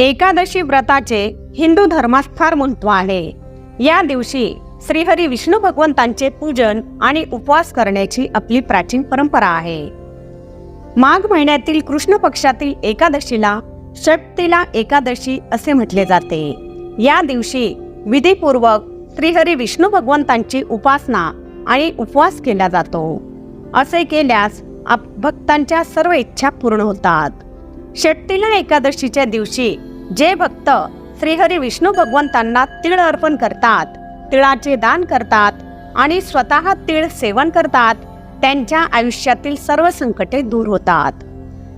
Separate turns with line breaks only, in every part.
एकादशी व्रताचे हिंदू धर्मात फार महत्त्व आहे. या दिवशी श्रीहरी विष्णू भगवंतांचे पूजन आणि उपवास करण्याची आपली प्राचीन परंपरा आहे. माघ महिन्यातील कृष्ण पक्षातील एकादशीला षटतीला एकादशी असे म्हटले जाते. या दिवशी विधीपूर्वक श्रीहरी विष्णू भगवंतांची उपासना आणि उपवास केला जातो. असे केल्यास भक्तांच्या सर्व इच्छा पूर्ण होतात. षटतीला एकादशीच्या दिवशी जे भक्त श्रीहरी विष्णू भगवंतांना तिळ अर्पण करतात तिळाचे दान करतात आणि स्वतः तिळ सेवन करतात त्यांच्या आयुष्यातील सर्व संकटे दूर होतात.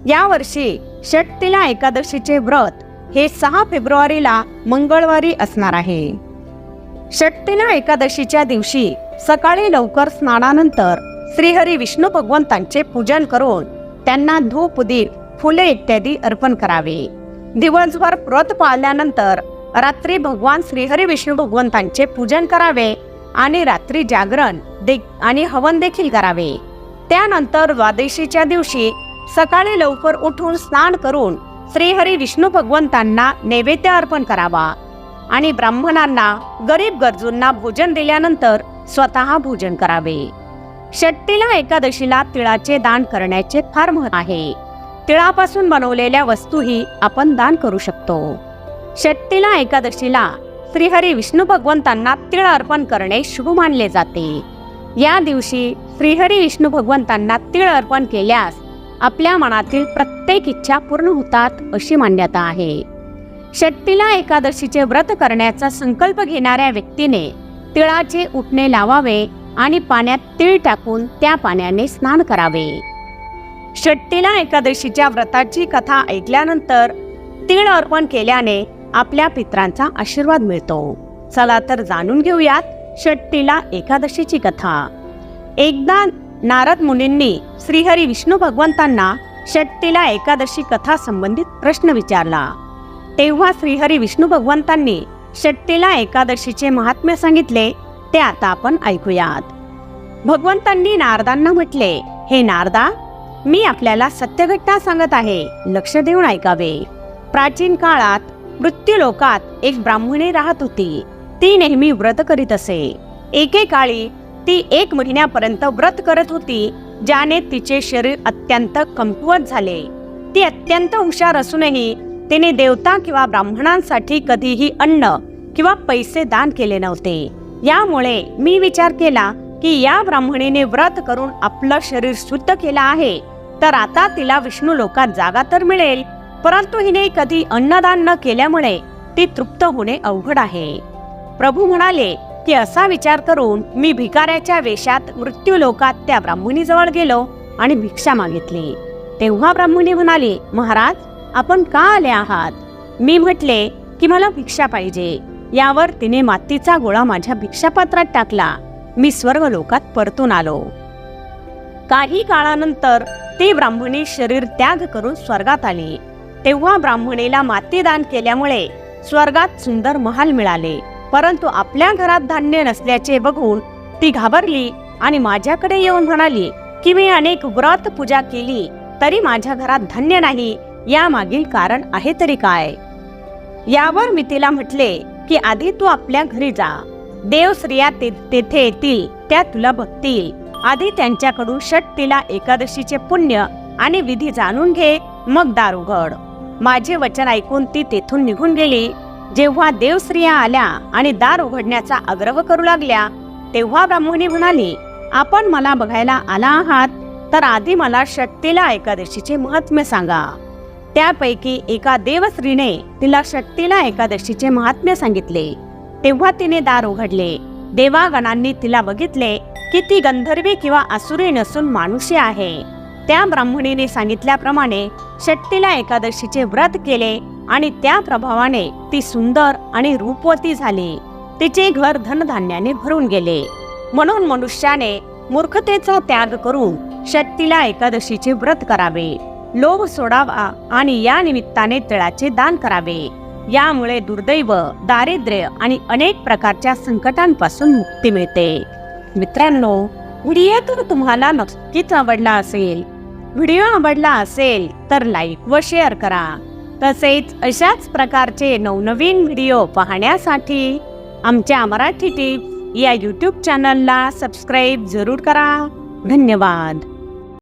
यावर्षी षटतिला एकादशीचे व्रत हे सहा फेब्रुवारीला मंगळवारी असणार आहे. षटतिला एकादशीच्या दिवशी सकाळी लवकर स्नानानंतर श्रीहरी विष्णू भगवंतांचे पूजन करून त्यांना धूप दीप फुले इत्यादी अर्पण करावे. दिवसभर व्रत पाळल्यानंतर रात्री भगवान श्रीहरी विष्णू भगवंतांचे पूजन करावे आणि रात्री जागरण दे आणि हवन देखील करावे. त्यानंतर द्वादशीच्या दिवशी सकाळी लवकर उठून स्नान करून श्रीहरी विष्णू भगवंतांना नैवेद्य अर्पण करावा आणि ब्राह्मणांना गरीब गरजूंना भोजन दिल्यानंतर स्वतः भोजन करावे. षट्टीला एकादशीला तिळाचे दान करण्याचे फार महत्त्व आहे. तिळापासून बनवलेल्या वस्तूही आपण दान करू शकतो. षट्टीला एकादशीला श्रीहरी विष्णू भगवंतांना तिळ अर्पण करणे शुभ मानले जाते. या दिवशी श्रीहरी विष्णू भगवंतांना तिळ अर्पण केल्यास आपल्या मनातील प्रत्येक इच्छा पूर्ण होतात अशी मान्यता आहे. षट्टीला एकादशीचे व्रत करण्याचा संकल्प घेणाऱ्या व्यक्तीने तिळाचे उठणे लावावे आणि पाण्यात तिळ टाकून त्या पाण्याने स्नान करावे. षट्टीला एकादशीच्या व्रताची कथा ऐकल्यानंतर तीळ अर्पण केल्याने आपल्या पित्रांचा आशीर्वाद मिळतो. चला तर जाणून घेऊयात षट्टीला एकादशीची कथा. एकदा नारद मुनींनी श्रीहरी विष्णू भगवंतांना षट्टीला एकादशी कथा संबंधित प्रश्न विचारला. तेव्हा श्रीहरी विष्णू भगवंतांनी षट्टीला एकादशीचे महात्म्य सांगितले ते आता आपण ऐकूयात. भगवंतांनी नारदांना म्हटले हे नारदा मी आपल्याला सत्यघटना सांगत आहे. लक्ष देऊन ऐकावे. प्राचीन काळात मृत्यू लोकात एक ब्राह्मणी राहत होती. ती नेहमी व्रत करीत असे. एकेकाळी ती एक महिन्यापर्यंत व्रत करत होती ज्याने तिचे शरीर अत्यंत कमकुवत झाले. ती अत्यंत हुशार असूनही तिने देवता किंवा ब्राह्मणांसाठी कधीही अन्न किंवा पैसे दान केले नव्हते. यामुळे मी विचार केला की या ब्राह्मणीने व्रत करून आपलं शरीर शुद्ध केलं आहे. तर आता तिला विष्णू लोकात जागा तर मिळेल परंतु हिने कधी अन्नदान न केल्यामुळे ती तृप्त होणे अवघड आहे. प्रभू म्हणाले की असा विचार करून मी भिकाऱ्याच्या वेशात मृत्यू लोकात त्या ब्राह्मणीजवळ गेलो आणि भिक्षा मागितली. तेव्हा ब्राह्मणी म्हणाली महाराज आपण का आले आहात? मी म्हटले की मला भिक्षा पाहिजे. यावर तिने मातीचा गोळा माझ्या भिक्षापात्रात टाकला. मी स्वर्ग लोकात परतून आलो. काही काळानंतर ती ब्राह्मणी शरीर त्याग करून स्वर्गात आली. तेव्हा ब्राह्मणीला मातीदान केल्यामुळे स्वर्गात सुंदर महाल मिळाले. परंतु आपल्या घरात धान्य नसल्याचे बघून ती घाबरली आणि माझ्याकडे येऊन म्हणाली की मी अनेक व्रत पूजा केली तरी माझ्या घरात धान्य नाही. या मागील कारण आहे तरी काय? यावर मी तिला म्हटले की आधी तू आपल्या घरी जा. देव स्त्रिया ते- तेथे येतील त्या तुला बघतील. आधी त्यांच्याकडून षटतीला एकादशीचे पुण्य आणि विधी जाणून घे मग दार उघड माझे वचन ऐकून ती तेथून निघून गेली. जेव्हा देवस्त्रिया आल्या आणि दार उघडण्याचा आग्रह करू लागल्या तेव्हा ब्राह्मणी म्हणाली आपण मला बघायला आला आहात तर आधी मला शक्तीला एकादशीचे महात्म्य सांगा. त्यापैकी एका देवस्त्रीने तिला शक्तीला एकादशीचे महात्म्य सांगितले. तेव्हा तिने दार उघडले. देवागणांनी तिला बघितले की ती गंधर्वी किंवा असुरी नसून मानुषी आहे. त्या ब्राह्मणीने सांगितल्याप्रमाणे षट्टीला एकादशीचे व्रत केले आणि त्या प्रभावाने ती सुंदर आणि रूपवती झाली. तिचे घर धनधान्याने भरून गेले. म्हणून मनुष्याने मूर्खतेचा त्याग करून षट्टीला एकादशीचे व्रत करावे. लोभ सोडावा आणि या निमित्ताने तिळाचे दान करावे. यामुळे दुर्दैव दारिद्र्य आणि अनेक प्रकारच्या संकटांपासून मुक्ती मिळते. मित्रांनो व्हिडिओ तर तुम्हाला नक्कीच आवडला असेल. व्हिडिओ आवडला असेल तर लाईक व शेअर करा. तसेच अशाच प्रकारचे नवनवीन व्हिडिओ पाहण्यासाठी आमच्या मराठी टिप्स या यूट्यूब चॅनलला सबस्क्राईब जरूर करा. धन्यवाद.